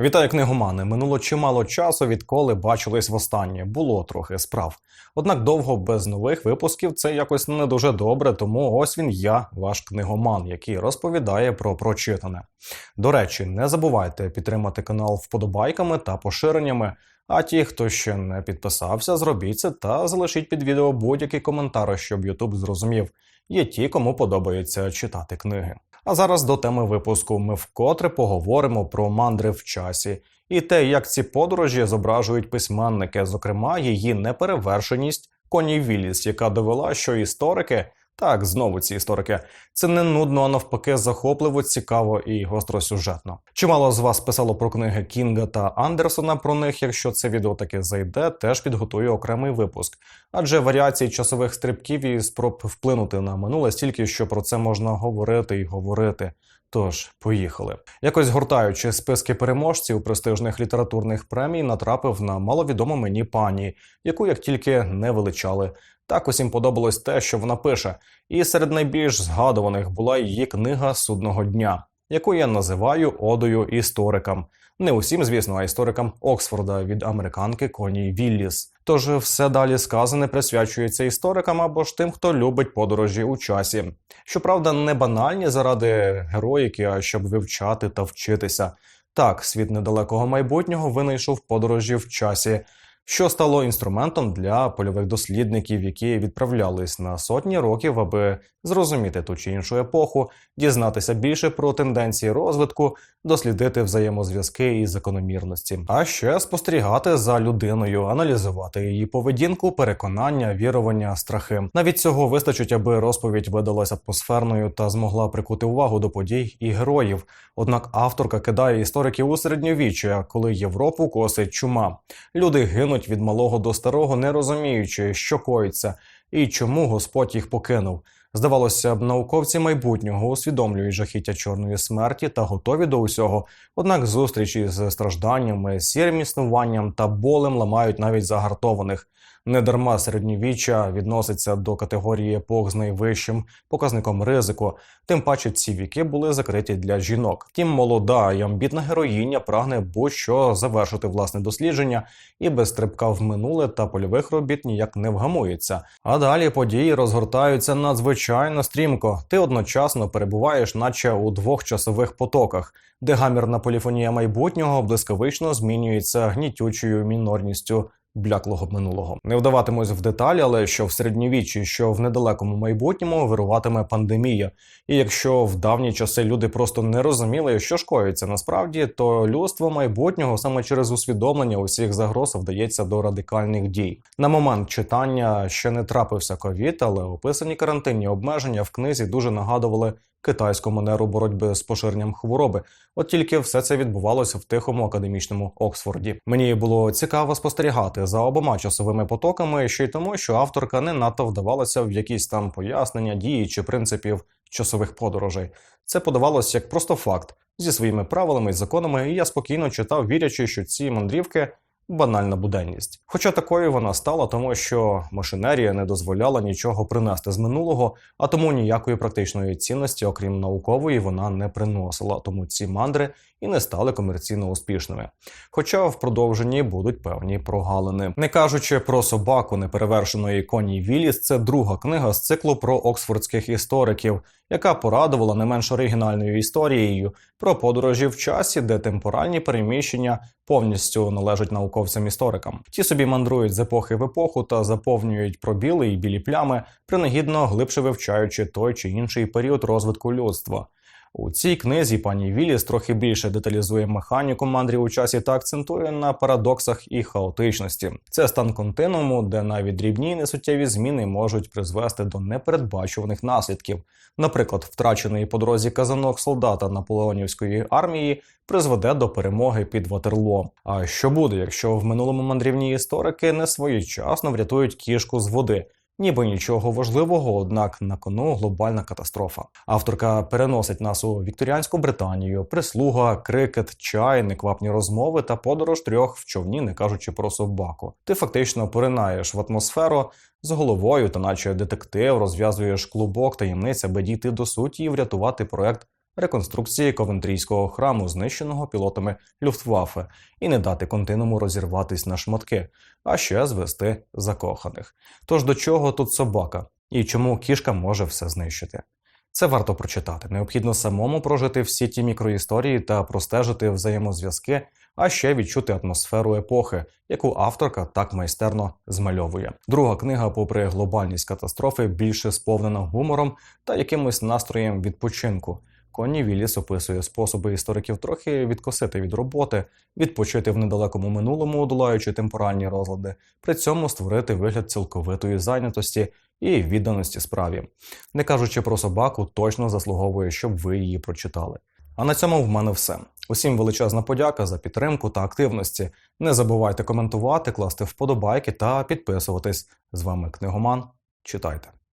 Вітаю книгомани. Минуло чимало часу, відколи бачились востаннє. Було трохи справ. Однак довго без нових випусків це якось не дуже добре. Тому ось він я, ваш книгоман, який розповідає про прочитане. До речі, не забувайте підтримати канал вподобайками та поширеннями. А ті, хто ще не підписався, зробіть це та залишіть під відео будь-який коментар, щоб Ютуб зрозумів. Є ті, кому подобається читати книги. А зараз до теми випуску ми вкотре поговоримо про мандри в часі і те, як ці подорожі зображують письменники, зокрема її неперевершеність Коні Вілліс, яка довела, що історики. Так, знову ці історики. Це не нудно, а навпаки, захопливо, цікаво і гостросюжетно. Чимало з вас писало про книги Кінга та Андерсона. Про них, якщо це відео таки зайде, теж підготую окремий випуск. Адже варіації часових стрибків і спроб вплинути на минуле стільки, що про це можна говорити і говорити. Тож, поїхали. Якось гортаючи списки переможців престижних літературних премій, натрапив на маловідому мені пані, яку як тільки не величали. Так усім подобалось те, що вона пише, і серед найбільш згадуваних була її книга судного дня, яку я називаю одою історикам. Не усім, звісно, а історикам Оксфорда від американки Коні Вілліс. Тож все далі сказане присвячується історикам або ж тим, хто любить подорожі у часі. Щоправда, не банальні заради героїки, а щоб вивчати та вчитися. Так, світ недалекого майбутнього винайшов подорожі в часі що стало інструментом для польових дослідників, які відправлялись на сотні років, аби зрозуміти ту чи іншу епоху, дізнатися більше про тенденції розвитку, дослідити взаємозв'язки і закономірності, а ще спостерігати за людиною, аналізувати її поведінку, переконання, вірування, страхи. Навіть цього вистачить, аби розповідь видалась атмосферною та змогла прикути увагу до подій і героїв. Однак авторка кидає істориків у середньовіччя, коли Європу косить чума. Люди гинуть від малого до старого, не розуміючи, що коїться і чому Господь їх покинув. Здавалося б, науковці майбутнього усвідомлюють жахіття чорної смерті та готові до усього. Однак зустрічі з стражданнями, сірим існуванням та болем ламають навіть загартованих. Недарма середньовіччя відноситься до категорії епох з найвищим показником ризику. Тим паче ці віки були закриті для жінок. Втім, молода і амбітна героїня прагне будь-що завершити власне дослідження і без стрибка в минуле та польових робіт ніяк не вгамується. А далі події розгортаються надзвичайно стрімко. Ти одночасно перебуваєш, наче у двох часових потоках, де гамірна поліфонія майбутнього блискавично змінюється гнітючою мінорністю бляклого минулого. Не вдаватимусь в деталі, але що в середньовіччі, що в недалекому майбутньому вируватиме пандемія. І якщо в давні часи люди просто не розуміли, що ж насправді, то людство майбутнього саме через усвідомлення усіх загроз вдається до радикальних дій. На момент читання ще не трапився ковід, але описані карантинні обмеження в книзі дуже нагадували китайську манеру боротьби з поширенням хвороби. От тільки все це відбувалося в тихому академічному Оксфорді. Мені було цікаво спостерігати за обома часовими потоками, ще й тому, що авторка не надто вдавалася в якісь там пояснення, дії чи принципів часових подорожей. Це подавалося як просто факт зі своїми правилами і законами, і я спокійно читав, вірячи, що ці мандрівки банальна буденність. Хоча такою вона стала, тому що машинерія не дозволяла нічого принести з минулого, а тому ніякої практичної цінності, окрім наукової, вона не приносила. Тому ці мандри і не стали комерційно успішними. Хоча в продовженні будуть певні прогалини. Не кажучи про собаку неперевершеної коні Віліс, це друга книга з циклу про оксфордських істориків, яка порадувала не менш оригінальною історією про подорожі в часі, де темпоральні переміщення повністю належать науковцям-історикам. Ті собі мандрують з епохи в епоху та заповнюють пробіли і білі плями, принагідно глибше вивчаючи той чи інший період розвитку людства. У цій книзі пані Віліс трохи більше деталізує механіку мандрів у часі та акцентує на парадоксах і хаотичності. Це стан континууму, де навіть дрібні несуттєві зміни можуть призвести до непередбачуваних наслідків. Наприклад, втрачений по дорозі казанок солдата наполеонівської армії призведе до перемоги під Ватерло. А що буде, якщо в минулому мандрівні історики не своєчасно врятують кішку з води? Ніби нічого важливого, однак на кону глобальна катастрофа. Авторка переносить нас у вікторіанську Британію, прислуга, крикет, чай, неквапні розмови та подорож трьох в човні, не кажучи про собаку. Ти фактично поринаєш в атмосферу з головою, та наче детектив, розв'язуєш клубок таємниць, аби дійти до суті і врятувати проект реконструкції Ковентрійського храму, знищеного пілотами Люфтваффе, і не дати континууму розірватись на шматки, а ще звести закоханих. Тож до чого тут собака? І чому кішка може все знищити? Це варто прочитати. Необхідно самому прожити всі ті мікроісторії та простежити взаємозв'язки, а ще відчути атмосферу епохи, яку авторка так майстерно змальовує. Друга книга, попри глобальність катастрофи, більше сповнена гумором та якимось настроєм відпочинку. Конні Вілліс описує способи істориків трохи відкосити від роботи, відпочити в недалекому минулому, долаючи темпоральні розлади, при цьому створити вигляд цілковитої зайнятості і відданості справі. Не кажучи про собаку, точно заслуговує, щоб ви її прочитали. А на цьому в мене все. Усім величезна подяка за підтримку та активності. Не забувайте коментувати, класти вподобайки та підписуватись. З вами книгоман. Читайте.